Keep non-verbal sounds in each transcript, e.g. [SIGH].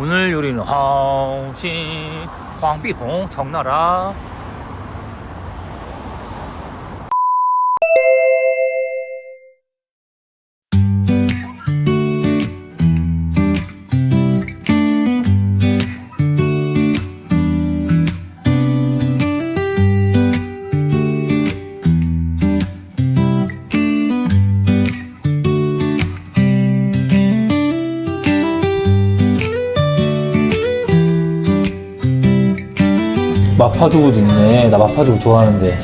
오늘 요리는 황신 황비홍 청나라 마파두부도 있네 나 마파두부 좋아하는데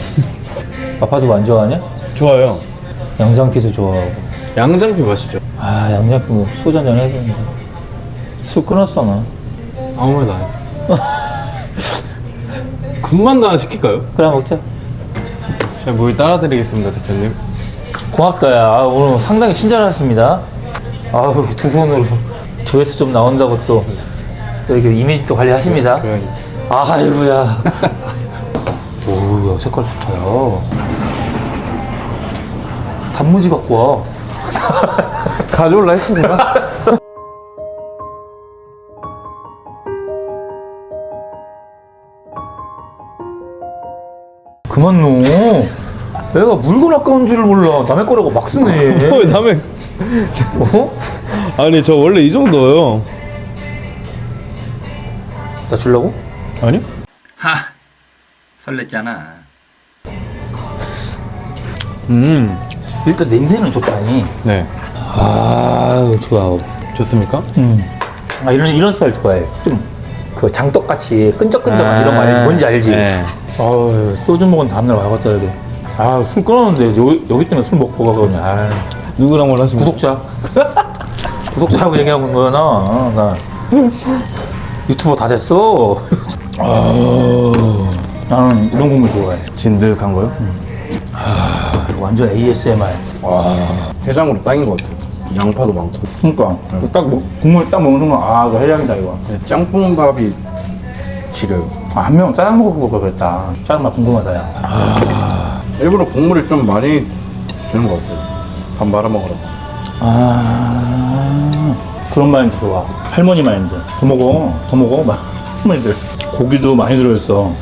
[LAUGHS] 마파두부 안 좋아하냐? 좋아요. 양장피도 좋아하고 양장피 맛있죠? 아 양장피 뭐 소주 한잔 해야 되는데 술 끊었어 나 아무 말도 안 했어. [LAUGHS] 군만두 하나 시킬까요? 그래 먹자 제가 물 따라드리겠습니다, 대표님. 고맙다 야 아, 오늘 상당히 친절하셨습니다 아우 두 손으로 조회수 좀 나온다고 또, 또 이렇게 이미지 또 관리하십니다 그래. 아이고야 [LAUGHS] 오야 색깔 좋다 야 단무지 갖고 와 [LAUGHS] 가져올라 했습니다. 그만 놓어 얘가 물건 아까운 줄을 몰라 남의 거라고 막 쓰네 [LAUGHS] 왜 남의. 어? 아니, 저 원래 이 정도예요. 나 주려고? 아니요? 하 설렜잖아 음. 일단 냄새는 좋다니 네. 아유 좋아 좋습니까? 음. 아 이런 이런 스타일 좋아해 좀 그 장떡같이 끈적끈적한 이런 거 알지 뭔지 알지 네. 아유 소주 먹은 다음날 와봤다 여기 아 술 끊었는데 요, 여기 때문에 술 먹고 가거든요 아 누구랑 뭘 하십니까? 구독자 [LAUGHS] 구독자라고 얘기하고 있는 거야 나, 어, 나 유튜버 다 됐어 [LAUGHS] 아, 나는 이런 국물 좋아해 진득한 거요? 아, 완전 ASMR 해장으로 딱인 것 같아요. 양파도 많고. 그러니까 딱 먹- 국물 딱 먹는 순간 아 이거 해장이다 이거 네, 짬뽕밥이 지려요. 아, 한 명은 짜장 먹을 걸 그랬다 짜장 맛 궁금하다 야 일부러 국물을 좀 많이 주는 것 같아요. 밥 말아 먹으라고. 아 그런 마인드 좋아 할머니 마인드 더 먹어 더 먹어 막 할머니들 고기도 많이 들어있어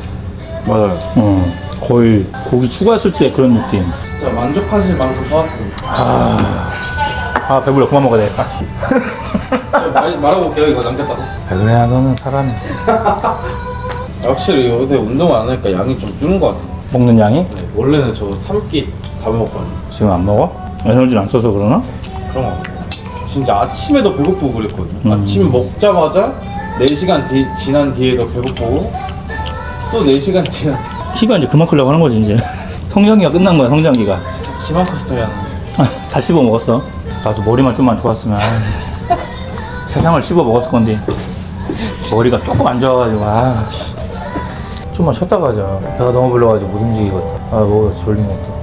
맞아요. 어 거의 고기 추가했을 때 그런 느낌 진짜 만족하실 만큼 좋았습니다. 아 배불러 그만 먹어야 되겠다 [LAUGHS] 말, 말하고 올게요, 이거 남겼다고. 왜 그래 너는 사람이 [LAUGHS] 확실히 요새 운동 안 하니까 양이 좀 줄은 것 같아요. 먹는 양이 네, 원래는 저 3끼 다 먹었거든요. 지금 안 먹어? 에너지를 안 써서 그러나? 그런 거 같아요. 진짜 아침에도 배고프고 그랬거든요. 아침 먹자마자 4시간 뒤, 지난 뒤에도 배고프고 또 4시간 지난 키가 이제 그만 크려고 하는 거지 이제. [LAUGHS] 성장기가 끝난 거야 성장기가. 진짜 키만 컸으면 아, 다 씹어 먹었어. 나도 머리만 좀만 좋았으면. 아유, [LAUGHS] 세상을 씹어 먹었을 건데. 머리가 조금 안 좋아가지고 아 씨. 좀만 쉬었다 가자. 배가 너무 불러가지고 못 움직이겠다. 아뭐 졸리네 또